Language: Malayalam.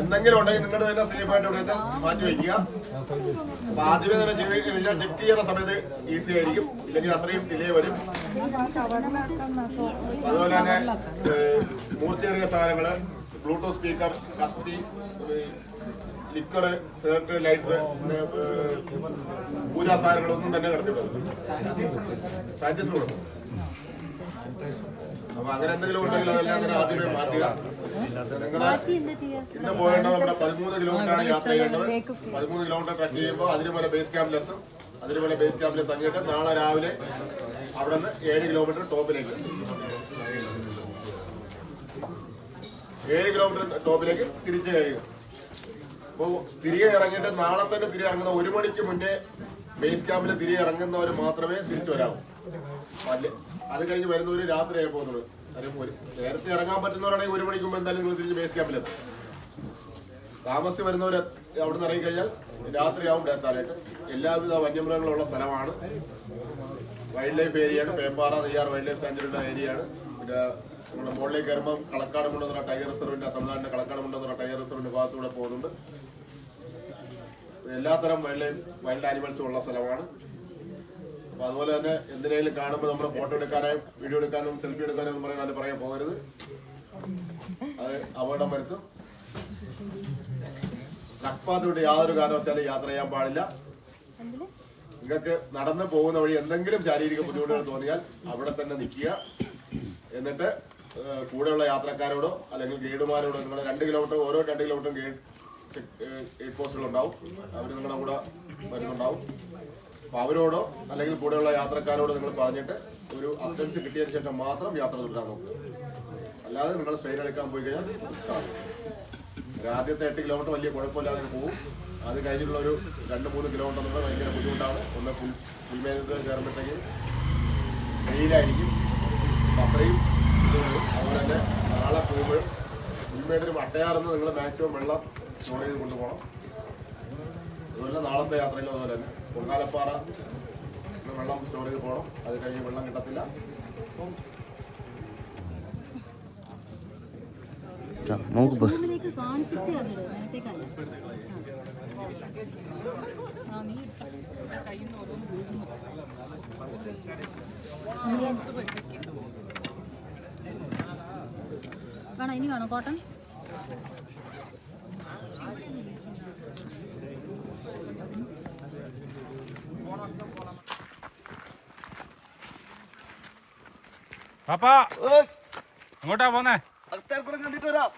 എന്തെങ്കിലും ഉണ്ടെങ്കിൽ നിങ്ങളുടെ തന്നെ സേഫ് ആയിട്ട് ഇവിടെ മാറ്റി വയ്ക്കുക. അപ്പൊ ആദ്യമേ തന്നെ ചെക്ക് ചെയ്യുന്ന സമയത്ത് ഈസി ആയിരിക്കും. ഇല്ലെങ്കിൽ അത്രയും ഡിലേ വരും. അതുപോലെ തന്നെ മൂർത്തിയേറിയ സാധനങ്ങൾ ബ്ലൂടൂത്ത് സ്പീക്കർ കത്തി ലിക്കറ് സിഗരറ്റ് ലൈറ്റർ പൂജാ സാധനങ്ങളൊന്നും തന്നെ കിടത്തിയിട്ടുണ്ട് സാനിറ്റൈസർ കൊടുക്കും. അപ്പൊ അങ്ങനെ എന്തെങ്കിലും ഉണ്ടെങ്കിൽ അതെല്ലാം തന്നെ ആദ്യമേ മാറ്റുക. നിങ്ങളുടെ ഇന്ന് പോകേണ്ടത് നമ്മുടെ പതിമൂന്ന് കിലോമീറ്റർ ആണ് യാത്ര ചെയ്യേണ്ടത്. പതിമൂന്ന് കിലോമീറ്റർ ട്രക്ക് ചെയ്യുമ്പോൾ അതിന് ബേസ് ക്യാമ്പിലെത്തും ബേസ് ക്യാമ്പിൽ തങ്ങിയിട്ട് നാളെ രാവിലെ അവിടെ നിന്ന് ഏഴ് കിലോമീറ്റർ ടോപ്പിലേക്ക്. ഏഴ് കിലോമീറ്റർ ടോപ്പിലേക്ക് തിരിച്ചു കഴിയുക അപ്പോൾ തിരികെ ഇറങ്ങിയിട്ട് നാളെ തന്നെ തിരികെ ഇറങ്ങുന്ന ഒരു മണിക്ക് മുന്നേ ബേസ് ക്യാമ്പിൽ തിരികെ ഇറങ്ങുന്നവർ മാത്രമേ തിരിച്ചു വരാവൂ. അത് കഴിഞ്ഞ് വരുന്നവര് രാത്രി ആയി പോകുന്നത് നേരത്തെ ഇറങ്ങാൻ പറ്റുന്നവരാണെങ്കിൽ ഒരു മണിക്ക് മുമ്പ് എന്തായാലും നിങ്ങൾ തിരിച്ച് ബേസ് ക്യാമ്പിലെത്തും താമസി വരുന്നവർ അവിടെ നിന്ന് ഇറങ്ങിക്കഴിഞ്ഞാൽ രാത്രിയാവും ഇവിടെ എത്താനായിട്ട് എല്ലാവിധ വന്യമൃഗങ്ങളുള്ള സ്ഥലമാണ്. വൈൽഡ് ലൈഫ് ഏരിയയാണ് പേപ്പാറ നെയ്യാർ വൈൽഡ് ലൈഫ് സാഞ്ചുറിയുടെ ഏരിയയാണ് പിന്നെ നമ്മുടെ മുകളിലേക്ക് കയറുമ്പോൾ കളക്കാട് മുണ്ടെന്ന ടൈഗർ റിസർവിന്റെ തമിഴ്നാടിന്റെ കളക്കാട് മുണ്ടെന്ന ടൈഗർ റിസർവിന്റെ ഭാഗത്തൂടെ പോകുന്നുണ്ട്. എല്ലാത്തരം വൈൽഡ് വൈൽഡ് ആനിമൽസും ഉള്ള സ്ഥലമാണ്. അപ്പൊ അതുപോലെ തന്നെ എന്തിനേലും കാണുമ്പോൾ നമ്മൾ ഫോട്ടോ എടുക്കാനായും വീഡിയോ എടുക്കാനും സെൽഫി എടുക്കാനും പറയാൻ പറയാൻ പോകരുത്. അത് അപകടം വരുത്തും. നക്പാത്തോട്ട് യാതൊരു കാരണവശാലും യാത്ര ചെയ്യാൻ പാടില്ല. നിങ്ങൾക്ക് നടന്നു പോകുന്ന വഴി എന്തെങ്കിലും ശാരീരിക ബുദ്ധിമുട്ടുകൾ തോന്നിയാൽ അവിടെ തന്നെ നിൽക്കുക. എന്നിട്ട് കൂടെയുള്ള യാത്രക്കാരോടോ അല്ലെങ്കിൽ ഗൈഡുമാരോടോ നിങ്ങൾ രണ്ട് കിലോമീറ്റർ ഓരോ രണ്ട് കിലോമീറ്റർ പോസ്റ്റുകൾ ഉണ്ടാവും അവർ നിങ്ങളുടെ കൂടെ വരുന്നുണ്ടാവും. അപ്പൊ അവരോടോ അല്ലെങ്കിൽ കൂടെയുള്ള യാത്രക്കാരോടോ നിങ്ങൾ പറഞ്ഞിട്ട് ഒരു അസിസ്റ്റൻസ് കിട്ടിയതിന് ശേഷം മാത്രം യാത്ര തുടരാൻ നോക്കുക. അല്ലാതെ നിങ്ങൾ സ്ട്രെയിൻ എടുക്കാൻ പോയി കഴിഞ്ഞാൽ. ഒരു ആദ്യത്തെ എട്ട് കിലോമീറ്റർ വലിയ കുഴപ്പമില്ലാതെ പോകും അത് കഴിഞ്ഞിട്ടുള്ള ഒരു രണ്ട് മൂന്ന് കിലോമീറ്റർ നമ്മൾ ഭയങ്കര ബുദ്ധിമുട്ടാണ്. ഒന്ന് ഫുൾ പുൽമേനത്തിൽ കയറുമ്പോഴത്തേക്ക് വെയിലായിരിക്കും അത്രയും അതുപോലെ തന്നെ നാളെ പോകുമ്പോഴും പുൽമേടിന് മട്ടയാർന്ന് നിങ്ങൾ മാക്സിമം വെള്ളം സ്റ്റോർ ചെയ്ത് കൊണ്ടുപോകണം. അതുപോലെ നാളത്തെ യാത്രയിലും അതുപോലെ തന്നെ പൊങ്കാലപ്പാറ വെള്ളം സ്റ്റോർ ചെയ്ത് പോകണം. അത് കഴിഞ്ഞ് വെള്ളം കിട്ടത്തില്ല. നോക്ക് വേണോ ഇനി വേണോ. കോട്ടൺ? പാപ്പാ എങ്ങോട്ടാ പോന്നേ? കണ്ടിട്ട് വരാം.